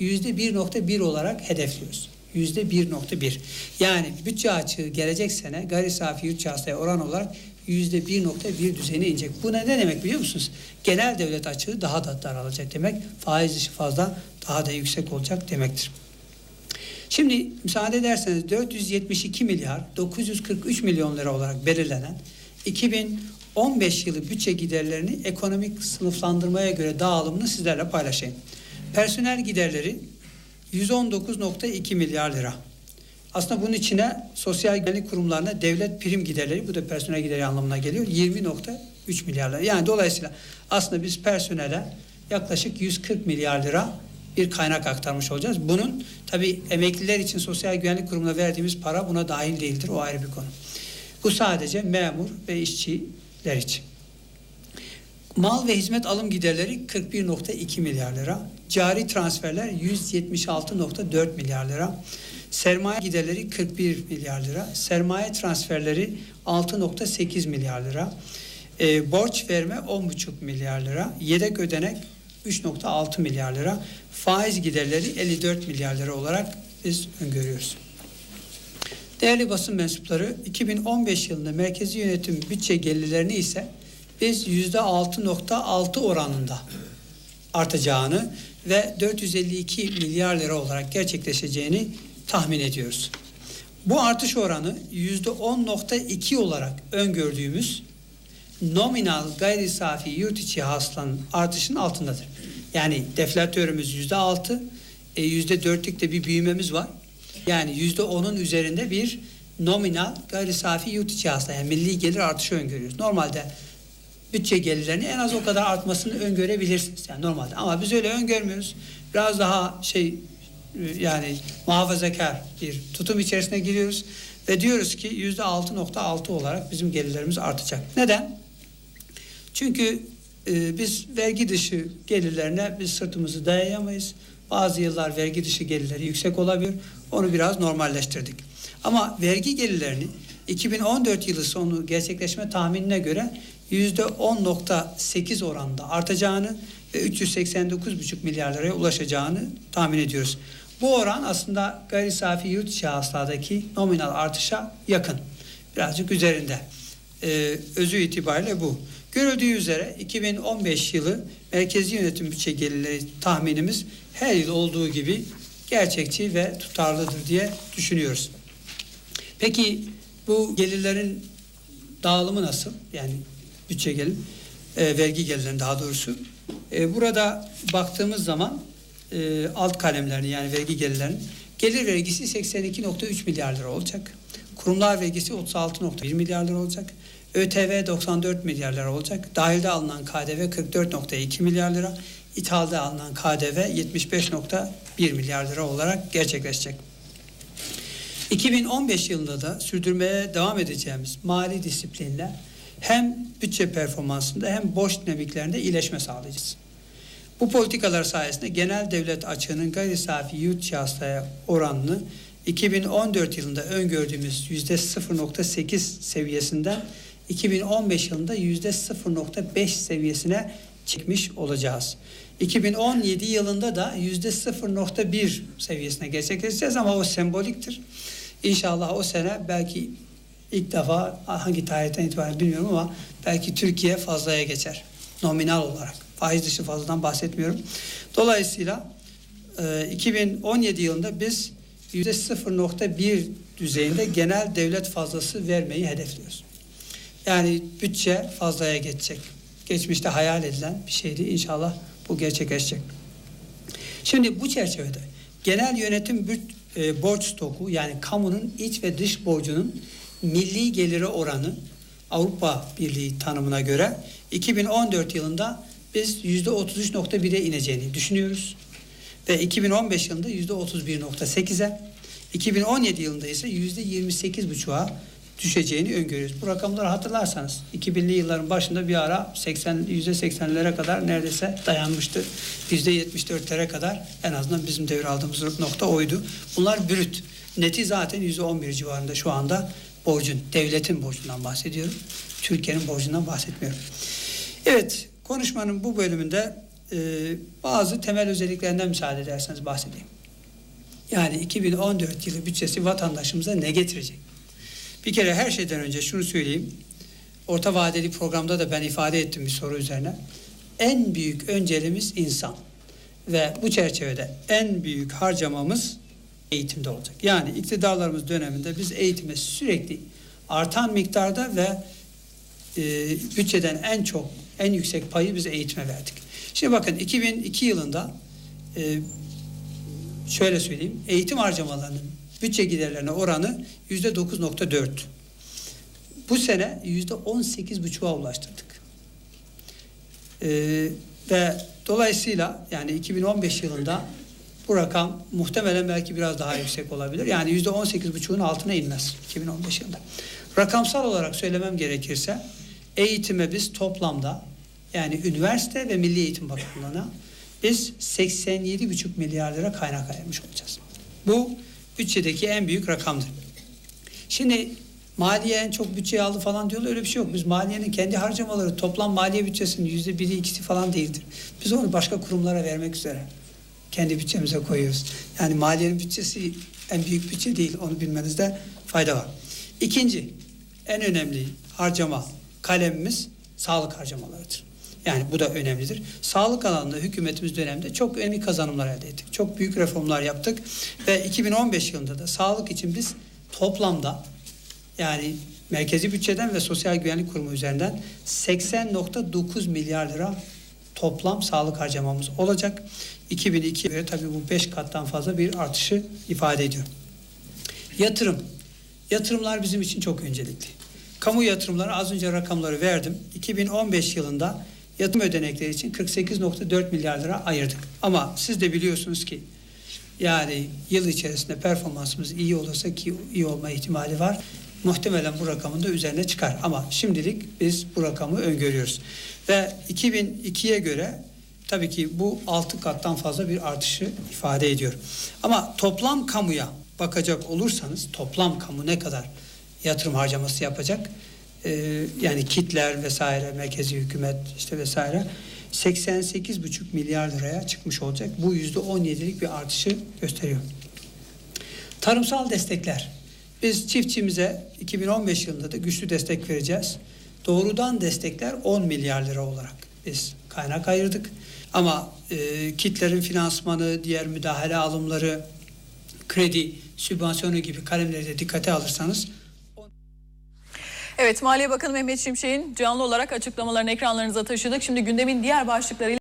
yüzde 1.1 olarak hedefliyoruz. Yüzde 1.1. Yani bütçe açığı gelecek sene gayri safi yurt hasılaya oran olarak yüzde 1.1 düzeyine inecek. Bu ne, ne demek biliyor musunuz? Genel devlet açığı daha da daralacak demek. Faiz dışı fazla daha da yüksek olacak demektir. Şimdi müsaade ederseniz 472 milyar 943 milyon lira olarak belirlenen 2015 yılı bütçe giderlerini ekonomik sınıflandırmaya göre dağılımını sizlerle paylaşayım. Personel giderleri 119.2 milyar lira. Aslında bunun içine sosyal güvenlik kurumlarına devlet prim giderleri, bu da personel gideri anlamına geliyor. 20.3 milyar lira. Yani dolayısıyla aslında biz personele yaklaşık 140 milyar lira bir kaynak aktarmış olacağız. Bunun tabi emekliler için sosyal güvenlik kurumuna verdiğimiz para buna dahil değildir. O ayrı bir konu. Bu sadece memur ve işçiler için. Mal ve hizmet alım giderleri 41.2 milyar lira. Cari transferler 176.4 milyar lira. Sermaye giderleri 41 milyar lira. Sermaye transferleri 6.8 milyar lira. E, borç verme 10.5 milyar lira. Yedek ödenek 3.6 milyar lira. Faiz giderleri 54 milyar lira olarak biz öngörüyoruz. Değerli basın mensupları 2015 yılında merkezi yönetim bütçe gelirlerini ise biz %6.6 oranında artacağını ve 452 milyar lira olarak gerçekleşeceğini tahmin ediyoruz. Bu artış oranı %10.2 olarak öngördüğümüz nominal gayri safi yurt içi hasılanın artışının altındadır. Yani deflatörümüz yüzde altı, e, yüzde dörtlük de bir büyümemiz var. Yani yüzde onun üzerinde bir nominal gayri safi yurt içi hasıla yani milli gelir artışı öngörüyoruz. Normalde bütçe gelirlerini en az o kadar artmasını öngörebilirsiniz. Yani normalde ama biz öyle öngörmüyoruz. Biraz daha şey yani muhafazakar bir tutum içerisine giriyoruz ve diyoruz ki yüzde 6.6 olarak bizim gelirlerimiz artacak. Neden? Çünkü e, biz vergi dışı gelirlerine biz sırtımızı dayayamayız. Bazı yıllar vergi dışı gelirleri yüksek olabilir. Onu biraz normalleştirdik. Ama vergi gelirlerini 2014 yılı sonu gerçekleşme tahminine göre %10.8 oranda artacağını ve 389,5 milyar liraya ulaşacağını tahmin ediyoruz. Bu oran aslında gayri safi yurt içi hasıladaki nominal artışa yakın. Birazcık üzerinde. Ee, özü itibariyle bu. Görüldüğü üzere 2015 yılı merkezi yönetim bütçe gelirleri tahminimiz her yıl olduğu gibi gerçekçi ve tutarlıdır diye düşünüyoruz. Peki bu gelirlerin dağılımı nasıl? Yani bütçe gelir, e, vergi gelirlerinin daha doğrusu. E, burada baktığımız zaman e, alt kalemlerini yani vergi gelirlerinin gelir vergisi 82.3 milyar lira olacak. Kurumlar vergisi 36.1 milyar lira olacak. ÖTV 94 milyar lira olacak. Dahilde alınan KDV 44.2 milyar lira. İthalde alınan KDV 75.1 milyar lira olarak gerçekleşecek. 2015 yılında da sürdürmeye devam edeceğimiz mali disiplinle hem bütçe performansında hem borç dinamiklerinde iyileşme sağlayacağız. Bu politikalar sayesinde genel devlet açığının gayri safi yurt şahsaya oranını 2014 yılında öngördüğümüz yüzde 0.8 seviyesinden 2015 yılında yüzde 0.5 seviyesine çıkmış olacağız. 2017 yılında da yüzde 0.1 seviyesine gerçekleşeceğiz ama o semboliktir. İnşallah o sene belki ilk defa hangi tarihten itibaren bilmiyorum ama belki Türkiye fazlaya geçer nominal olarak. Faiz dışı fazladan bahsetmiyorum. Dolayısıyla 2017 yılında biz %0.1 düzeyinde genel devlet fazlası vermeyi hedefliyoruz. Yani bütçe fazlaya geçecek. Geçmişte hayal edilen bir şeydi. İnşallah bu gerçekleşecek. Şimdi bu çerçevede genel yönetim e, borç stoku yani kamunun iç ve dış borcunun milli geliri oranı Avrupa Birliği tanımına göre 2014 yılında biz %33.1'e ineceğini düşünüyoruz. Ve 2015 yılında %31.8'e, 2017 yılında ise %28.5'a düşeceğini öngörüyoruz. Bu rakamları hatırlarsanız 2000'li yılların başında bir ara 80 %80'lere kadar neredeyse dayanmıştı. %74'lere kadar en azından bizim devraldığımız nokta oydu. Bunlar brüt. Neti zaten %11 civarında şu anda borcun, devletin borcundan bahsediyorum. Türkiye'nin borcundan bahsetmiyorum. Evet, konuşmanın bu bölümünde e, bazı temel özelliklerinden müsaade ederseniz bahsedeyim. Yani 2014 yılı bütçesi vatandaşımıza ne getirecek? Bir kere her şeyden önce şunu söyleyeyim. Orta vadeli programda da ben ifade ettim bir soru üzerine. En büyük önceliğimiz insan. Ve bu çerçevede en büyük harcamamız eğitimde olacak. Yani iktidarlarımız döneminde biz eğitime sürekli artan miktarda ve e, bütçeden en çok, en yüksek payı biz eğitime verdik. Şimdi bakın 2002 yılında e, şöyle söyleyeyim, eğitim harcamalarının bütçe giderlerine oranı yüzde 9.4. Bu sene yüzde 18.5'a ulaştırdık. Ee, ve dolayısıyla yani 2015 yılında bu rakam muhtemelen belki biraz daha yüksek olabilir. Yani yüzde 18.5'un altına inmez 2015 yılında. Rakamsal olarak söylemem gerekirse eğitime biz toplamda yani üniversite ve Milli Eğitim Bakanlığı'na biz 87,5 milyar lira kaynak ayırmış olacağız. Bu bütçedeki en büyük rakamdır. Şimdi maliye en çok bütçeyi aldı falan diyorlar öyle bir şey yok. Biz maliyenin kendi harcamaları toplam maliye bütçesinin yüzde biri ikisi falan değildir. Biz onu başka kurumlara vermek üzere kendi bütçemize koyuyoruz. Yani maliyenin bütçesi en büyük bütçe değil onu bilmenizde fayda var. İkinci en önemli harcama kalemimiz sağlık harcamalarıdır. Yani bu da önemlidir. Sağlık alanında hükümetimiz döneminde çok önemli kazanımlar elde ettik. Çok büyük reformlar yaptık ve 2015 yılında da sağlık için biz toplamda yani merkezi bütçeden ve sosyal güvenlik kurumu üzerinden 80.9 milyar lira toplam sağlık harcamamız olacak. 2002'ye göre tabii bu 5 kattan fazla bir artışı ifade ediyor. Yatırım. Yatırımlar bizim için çok öncelikli. Kamu yatırımları az önce rakamları verdim. 2015 yılında yatırım ödenekleri için 48.4 milyar lira ayırdık. Ama siz de biliyorsunuz ki yani yıl içerisinde performansımız iyi olursa ki iyi olma ihtimali var. Muhtemelen bu rakamın da üzerine çıkar. Ama şimdilik biz bu rakamı öngörüyoruz. Ve 2002'ye göre tabii ki bu 6 kattan fazla bir artışı ifade ediyor. Ama toplam kamuya bakacak olursanız toplam kamu ne kadar yatırım harcaması yapacak? Ee, yani kitler vesaire, merkezi hükümet işte vesaire 88,5 milyar liraya çıkmış olacak. Bu yüzde 17'lik bir artışı gösteriyor. Tarımsal destekler. Biz çiftçimize 2015 yılında da güçlü destek vereceğiz. Doğrudan destekler 10 milyar lira olarak biz kaynak ayırdık. Ama e, kitlerin finansmanı, diğer müdahale alımları, kredi, sübvansiyonu gibi kalemleri de dikkate alırsanız Evet Maliye Bakanı Mehmet Şimşek'in canlı olarak açıklamalarını ekranlarınıza taşıdık. Şimdi gündemin diğer başlıklarıyla